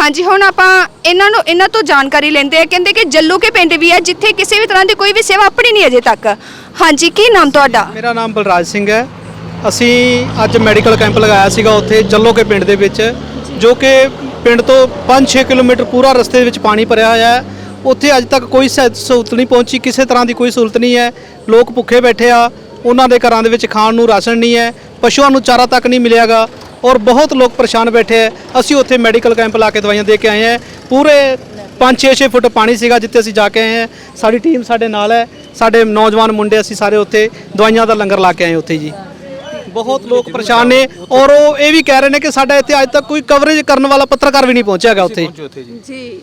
ਹਾਂਜੀ, ਹੁਣ ਆਪਾਂ ਇਹਨਾਂ ਨੂੰ ਇਹਨਾਂ ਤੋਂ ਜਾਣਕਾਰੀ ਲੈਂਦੇ ਆ ਕਹਿੰਦੇ ਕਿ ਜੱਲੂ ਕੇ ਪਿੰਡ ਵੀ ਹੈ, ਜਿੱਥੇ ਕਿਸੇ ਵੀ ਤਰ੍ਹਾਂ ਦੀ ਕੋਈ ਵੀ ਸੇਵਾ ਆਪਣੀ ਨਹੀਂ ਅਜੇ ਤੱਕ। ਹਾਂਜੀ, ਕੀ ਨਾਮ ਤੁਹਾਡਾ? ਮੇਰਾ ਨਾਮ ਬਲਰਾਜ ਸਿੰਘ ਹੈ। ਅਸੀਂ ਅੱਜ ਮੈਡੀਕਲ ਕੈਂਪ ਲਗਾਇਆ ਸੀਗਾ ਉੱਥੇ ਜੱਲੋਕੇ ਪਿੰਡ ਦੇ ਵਿੱਚ, ਜੋ ਕਿ ਪਿੰਡ ਤੋਂ 5-6 ਕਿਲੋਮੀਟਰ ਪੂਰਾ ਰਸਤੇ ਦੇ ਵਿੱਚ ਪਾਣੀ ਭਰਿਆ ਹੋਇਆ ਹੈ। ਉੱਥੇ ਅੱਜ ਤੱਕ ਕੋਈ ਸਹੂਲਤ ਨਹੀਂ ਪਹੁੰਚੀ, ਕਿਸੇ ਤਰ੍ਹਾਂ ਦੀ ਕੋਈ ਸਹੂਲਤ ਨਹੀਂ ਹੈ। ਲੋਕ ਭੁੱਖੇ ਬੈਠੇ ਆ, ਉਹਨਾਂ ਦੇ ਘਰਾਂ ਦੇ ਵਿੱਚ ਖਾਣ ਨੂੰ ਰਾਸ਼ਨ ਨਹੀਂ ਹੈ, ਪਸ਼ੂਆਂ ਨੂੰ ਚਾਰਾ ਤੱਕ ਨਹੀਂ ਮਿਲਿਆਗਾ। ਔਰ ਬਹੁਤ ਲੋਕ ਪਰੇਸ਼ਾਨ ਬੈਠੇ ਹੈ। ਅਸੀਂ ਉੱਥੇ ਮੈਡੀਕਲ ਕੈਂਪ ਲਾ ਕੇ ਦਵਾਈਆਂ ਦੇ ਕੇ ਆਏ ਹਾਂ। ਪੂਰੇ 5-6 ਫੁੱਟ ਪਾਣੀ ਸੀਗਾ ਜਿੱਥੇ ਅਸੀਂ ਜਾ ਕੇ ਆਏ ਹਾਂ। ਸਾਡੀ ਟੀਮ ਸਾਡੇ ਨਾਲ ਹੈ। ਸਾਡੇ ਨੌਜਵਾਨ ਮੁੰਡੇ ਅਸੀਂ ਸਾਰੇ ਉੱਥੇ ਦਵਾਈਆਂ ਦਾ ਲੰਗਰ ਲਾ ਕੇ ਆਏ ਉੱਥੇ ਜੀ। ਬਹੁਤ ਲੋਕ ਪਰੇਸ਼ਾਨ ਨੇ ਔਰ ਉਹ ਇਹ ਵੀ ਕਹਿ ਰਹੇ ਨੇ ਕਿ ਸਾਡਾ ਇੱਥੇ ਅੱਜ ਤੱਕ ਕੋਈ ਕਵਰੇਜ ਕਰਨ ਵਾਲਾ ਪੱਤਰਕਾਰ ਵੀ ਨਹੀਂ ਪਹੁੰਚਿਆਗਾ ਉੱਥੇ ਜੀ।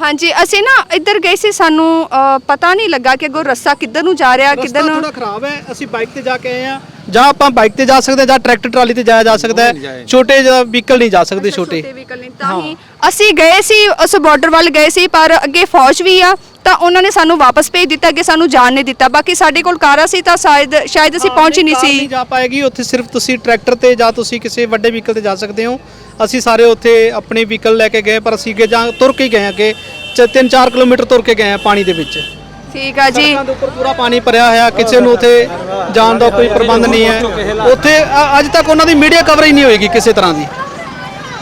ਹਾਂਜੀ ਅਸੀਂ ਨਾ ਇੱਧਰ ਗਏ ਸੀ ਸਾਨੂੰ ਅ, ਪਤਾ ਨਹੀਂ ਲੱਗਾ ਕਿ ਅੱਗੋਂ ਰਸਤਾ ਕਿੱਧਰ ਨੂੰ ਜਾ ਰਿਹਾ ਕਿੱਧਰ ਰਸਤਾ ਨੂੰ ਥੋੜਾ ਖਰਾਬ ਹੈ ਅਸੀਂ ਬਾਈਕ ਤੇ ਜਾ ਕੇ ਆਏ ਆ ਜਾਂ ਆਪਾਂ ਬਾਈਕ ਤੇ ਜਾ ਸਕਦੇ ਹਾਂ ਜਾਂ ਟਰੈਕਟਰ ਟਰਾਲੀ ਤੇ ਜਾਇਆ ਜਾ ਸਕਦਾ ਹੈ। ਛੋਟੇ ਜਿਹਾ ਵਹੀਕਲ ਨਹੀਂ ਜਾ ਸਕਦੇ ਛੋਟੇ। ਵਹੀਕਲ ਨਹੀਂ ਤਾਂ ਹੀ। ਅਸੀਂ ਗਏ ਸੀ ਉਸ ਬਾਰਡਰ ਵੱਲ ਗਏ ਸੀ ਪਰ ਅੱਗੇ ਫੌਜ ਵੀ ਆ ਤਾਂ ਉਹਨਾਂ ਨੇ ਸਾਨੂੰ ਵਾਪਸ ਭੇਜ ਦਿੱਤਾ ਅੱਗੇ ਸਾਨੂੰ ਜਾਣ ਨਹੀਂ ਦਿੱਤਾ। ਬਾਕੀ ਸਾਡੇ ਕੋਲ ਕਾਰਾਂ ਸੀ ਤਾਂ ਸ਼ਾਇਦ ਸ਼ਾਇਦ ਅਸੀਂ ਪਹੁੰਚ ਹੀ ਨਹੀਂ ਕਾਰ ਸੀ। ਨਹੀਂ ਜਾ ਪਾਏਗੀ। ਉੱਥੇ ਸਿਰਫ ਤੁਸੀਂ ਟਰੈਕਟਰ ਤੇ ਜਾਂ ਤੁਸੀਂ ਕਿਸੇ ਵੱਡੇ ਵਹੀਕਲ ਤੇ ਜਾ ਸਕਦੇ ਹੋ। ਅਸੀਂ ਸਾਰੇ ਉੱਥੇ ਆਪਣੇ ਵਹੀਕਲ ਲੈ ਕੇ ਗਏ ਪਰ ਅਸੀਂ ਅੱਗੇ ਜਾਂ ਤੁਰ ਕੇ ਹੀ ਗਏ ਅੱਗੇ। 3-4 ਕਿਲੋਮੀਟਰ ਤੁਰ ਕੇ ਗਏ ਆ ਪਾਣੀ ਦੇ ਵਿੱਚ। ਠੀਕ ਆ ਜੀ। ਸੜਕਾਂ ਦੇ ਉੱਪਰ ਪੂਰਾ ਪਾਣੀ ਭਰਿਆ ਹੋਇਆ ਕਿਸੇ ਨੂੰ ਉੱਥੇ ਜਾਣ ਦਾ ਕੋਈ ਪ੍ਰਬੰਧ ਨਹੀਂ ਹੈ। ਉੱਥੇ ਅ- ਅੱਜ ਤੱਕ ਉਹਨਾਂ ਦੀ ਮੀਡੀਆ ਕਵਰੇਜ ਨਹੀਂ ਹੋਏਗੀ ਕਿਸੇ ਤਰ੍ਹਾਂ ਦੀ।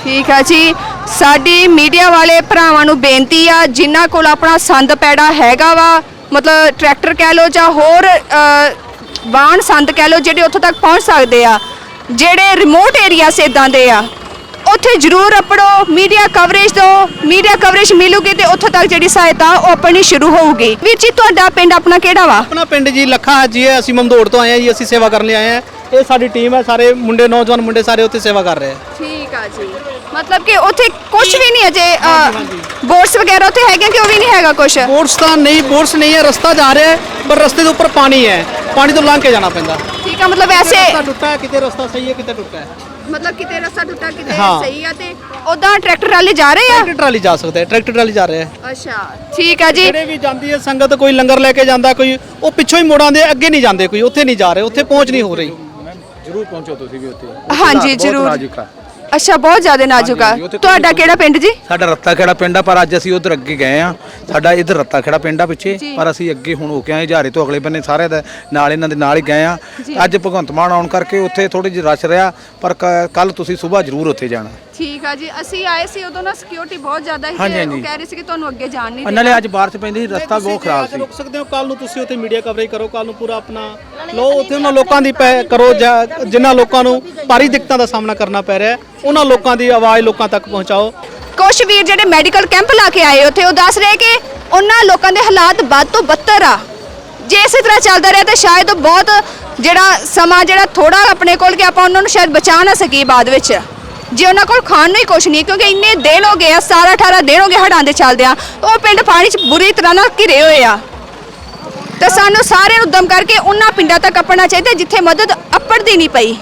ਠੀਕ ਆ ਜੀ। ਸਾਡੀ ਮੀਡੀਆ ਵਾਲੇ ਭਰਾਵਾਂ ਨੂੰ ਬੇਨਤੀ ਆ ਜਿਨ੍ਹਾਂ ਕੋਲ ਆਪਣਾ ਸੰਦ ਪੈੜਾ ਹੈਗਾ ਵਾ ਮਤਲਬ ਟਰੈਕਟਰ ਕਹਿ ਲੋ ਜਾਂ ਹੋਰ ਵਾਹਨ ਸੰਦ ਕਹਿ ਲੋ ਜਿਹੜੇ ਉੱਥੋਂ ਤੱਕ ਪਹੁੰਚ ਸਕਦੇ ਆ ਜਿਹੜੇ ਰਿਮੋਟ ਏਰੀਆ ਸੇ ਇਦਾਂ ਦੇ ਆ ਉੱਥੇ ਜ਼ਰੂਰ ਅਪੜੋ ਮੀਡੀਆ ਕਵਰੇਜ ਦਿਓ ਮੀਡੀਆ ਕਵਰੇਜ ਮਿਲੂਗੀ ਤੇ ਉੱਥੋਂ ਤੱਕ ਜਿਹੜੀ ਸਹਾਇਤਾ ਉਹ ਆਪਣੀ ਸ਼ੁਰੂ ਹੋਊਗੀ। ਵੀਰ ਜੀ ਤੁਹਾਡਾ ਪਿੰਡ ਆਪਣਾ ਕਿਹੜਾ ਵਾ? ਆਪਣਾ ਪਿੰਡ ਜੀ ਲੱਖਾ ਹੈ ਅਸੀਂ ਮਮਦੋੜ ਤੋਂ ਆਏ ਹਾਂ ਜੀ ਅਸੀਂ ਸੇਵਾ ਕਰਨ ਲਈ ਆਏ ਹਾਂ। ਇਹ ਸਾਡੀ ਟੀਮ ਹੈ ਸਾਰੇ ਮੁੰਡੇ ਨੌਜਵਾਨ ਮੁੰਡੇ ਸਾਰੇ ਉੱਥੇ ਸੇਵਾ ਕਰ ਰਹੇ ਹੈ ਆ ਜੀ। ਮਤਲਬ ਕਿ ਉੱਥੇ ਕੁਝ ਵੀ ਨਹੀਂ ਅਜੇ ਬੋਰਡਸ ਵਗੈਰਾ ਉੱਥੇ ਹੈਗੇ ਕਿ ਉਹ ਵੀ ਨਹੀਂ ਹੈਗਾ ਕੁਝ ਬੋਰਡਸ ਤਾਂ ਨਹੀਂ ਬੋਰਡਸ ਨਹੀਂ ਹੈ ਰਸਤਾ ਜਾ ਰਿਹਾ ਹੈ ਪਰ ਰਸਤੇ ਦੇ ਉੱਪਰ ਪਾਣੀ ਹੈ। ਪਾਣੀ ਤੋਂ ਲੰਘ ਕੇ ਜਾਣਾ ਪੈਂਦਾ। ਠੀਕ ਆ ਮਤਲਬ ਐਸੇ ਰਸਤਾ ਟੁੱਟਾ ਹੈ ਕਿਤੇ ਰਸਤਾ ਸਹੀ ਹੈ ਕਿਤੇ ਟੁੱਟਾ ਹੈ। ਮਤਲਬ ਕਿਤੇ ਰਸਤਾ ਟੁੱਟਾ ਕਿਤੇ ਹਾਂ। ਸਹੀ ਆ ਤੇ ਉਦਾਂ ਟਰੈਕਟਰ ਵਾਲੇ ਜਾ ਰਹੇ ਆ? ਟਰੈਕਟਰ ਟਰਾਲੀ ਜਾ ਸਕਦਾ ਹੈ ਟਰੈਕਟਰ ਟਰਾਲੀ ਜਾ ਰਿਹਾ ਹੈ। ਅੱਛਾ ਠੀਕ ਆ ਜੀ। ਜਿਹੜੇ ਵੀ ਜਾਂਦੀ ਹੈ ਸੰਗਤ ਕੋਈ ਲੰਗਰ ਲੈ ਕੇ ਜਾਂਦਾ ਕੋਈ ਉਹ ਪਿੱਛੋਂ ਹੀ ਮੋੜਾਂ ਦੇ ਅੱਗੇ ਨਹੀਂ ਜਾਂਦੇ ਕੋਈ ਉੱਥੇ ਨਹੀਂ ਜਾ ਰਹੇ ਉੱਥੇ ਪਹੁੰਚ ਨਹੀਂ ਹੋ ਰਹੀ। ਜਰੂਰ ਪਹੁੰਚੋ ਤੁਸੀਂ ਵੀ ਉੱਥੇ। ਹਾਂਜੀ ਜ਼ਰੂਰ। ਨਾਜ਼ੁਕ ਆ। ਅੱਛਾ ਬਹੁਤ ਜ਼ਿਆਦਾ ਨਾਜ਼ੁਕ ਆ। ਹਾਂਜੀ, ਉੱਥੇ ਤੁਹਾਡਾ ਕਿਹੜਾ ਪਿੰਡ ਜੀ? ਸਾਡਾ ਰੱਤਾ ਖੇੜਾ ਪਿੰਡ ਆ ਪਰ ਅੱਜ ਅਸੀਂ ਉਧਰ ਅੱਗੇ ਗਏ ਆ। ਸਾਡਾ ਇਧਰ ਰੱਤਾ ਖੇੜਾ ਪਿੰਡ ਆ ਪਿੱਛੇ ਪਰ ਅਸੀਂ ਅੱਗੇ ਹੁਣ ਹੋ ਕੇ ਆਏ ਹਜ਼ਾਰੇ ਤੋਂ ਅਗਲੇ ਬੰਨੇ ਸਾਰੇ ਦਾ ਨਾਲ ਇਹਨਾਂ ਦੇ ਨਾਲ ਹੀ ਗਏ ਆ। ਅੱਜ ਭਗਵੰਤ ਮਾਨ ਆਉਣ ਕਰਕੇ ਉੱਥੇ ਥੋੜੀ ਜਿਹੀ ਰਸ਼ ਰਿਹਾ ਪਰ ਕੱਲ ਤੁਸੀਂ ਸਵੇਰ ਜ਼ਰੂਰ ਉੱਥੇ ਜਾਣਾ। ਠੀਕ ਆ ਜੀ ਅਸੀਂ ਆਏ ਸੀ ਉਦੋਂ ਨਾ ਸਿਕਿਉਰਿਟੀ ਬਹੁਤ ਜ਼ਿਆਦਾ ਸੀ ਹਾਂਜੀ, ਤੇ ਉਹ ਹਾਂਜੀ। ਕਹਿ ਰਹੇ ਸੀ ਕਿ ਤੁਹਾਨੂੰ ਅੱਗੇ ਜਾਣ ਨਹੀਂ ਨਾਲੇ ਅੱਜ ਬਾਰਿਸ਼ ਪੈਂਦੀ ਸੀ ਰਸਤਾ ਬਹੁਤ ਖਰਾਬ ਸੀ। ਰੁਕ ਸਕਦੇ ਹੋ ਕੱਲ ਨੂੰ ਤੁਸੀਂ ਉੱਥੇ ਮੀਡੀਆ ਕਵਰੇਜ ਕਰੋ ਕੱਲ ਨੂੰ ਪੂਰਾ ਆਪਣਾ ਲੋ ਉੱਥੇ ਉਹਨਾਂ ਲੋਕਾਂ ਦੀ ਪੈ- ਕਰੋ ਜਾਂ- ਜਿਨ੍ਹਾਂ ਲੋਕਾਂ ਨੂੰ ਭਾਰੀ ਦਿੱਕਤਾਂ ਦਾ ਸਾਹਮਣਾ ਕਰਨਾ ਪੈ ਰਿਹਾ ਹੈ ਉਹਨਾਂ ਲੋਕਾਂ ਦੀ ਆਵਾਜ਼ ਲੋਕਾਂ ਤੱਕ ਪਹੁੰਚਾਓ। ਕੁਝ ਵੀਰ ਜਿਹੜੇ ਮੈਡੀਕਲ ਕੈਂਪ ਲਾ ਕੇ ਆਏ ਉੱਥੇ ਉਹ ਦੱਸ ਰਹੇ ਕਿ ਉਹਨਾਂ ਲੋਕਾਂ ਦੇ ਹਾਲਾਤ ਵੱਧ ਤੋਂ ਬੱਤਰ ਆ। ਜੇ ਇਸੇ ਤਰ੍ਹਾਂ ਚੱਲਦਾ ਰਿਹਾ ਤਾਂ ਸ਼ਾਇਦ ਉਹ ਬਹੁਤ ਜਿਹੜਾ ਸਮਾਂ ਜਿਹੜਾ ਥੋੜਾ ਆਪਣੇ ਕੋਲ ਕਿ ਆਪਾਂ ਉਹਨਾਂ ਨੂੰ ਸ਼ਾਇਦ ਬਚਾ ਨਾ ਸਕੀਏ ਬਾਅਦ ਵਿੱਚ। ਜੇ ਉਹਨਾਂ ਕੋਲ ਖਾਣ ਨੂੰ ਹੀ ਕੁਝ ਨਹੀਂ ਕਿਉਂਕਿ ਇੰਨੇ ਦਿਨ ਹੋ ਗਏ ਆ 17 18 ਦਿਨ ਹੋ ਗਏ ਹੜਾਂ ਦੇ ਚੱਲਦਿਆਂ ਉਹ ਪਿੰਡ ਪਾਣੀ 'ਚ ਬੁਰੀ ਤਰ੍ਹਾਂ ਨਾਲ ਘਿਰੇ ਹੋਏ ਆ। ਤਾਂ ਸਾਨੂੰ ਸਾਰਿਆਂ ਨੂੰ ਦਮ ਕਰਕੇ ਉਹਨਾਂ ਪਿੰਡਾਂ ਤੱਕ ਆਪਣਾ ਚਾਹੀਦਾ ਜਿੱਥੇ ਮਦਦ ਅੱਪੜਦੀ ਨਹੀਂ ਪਈ।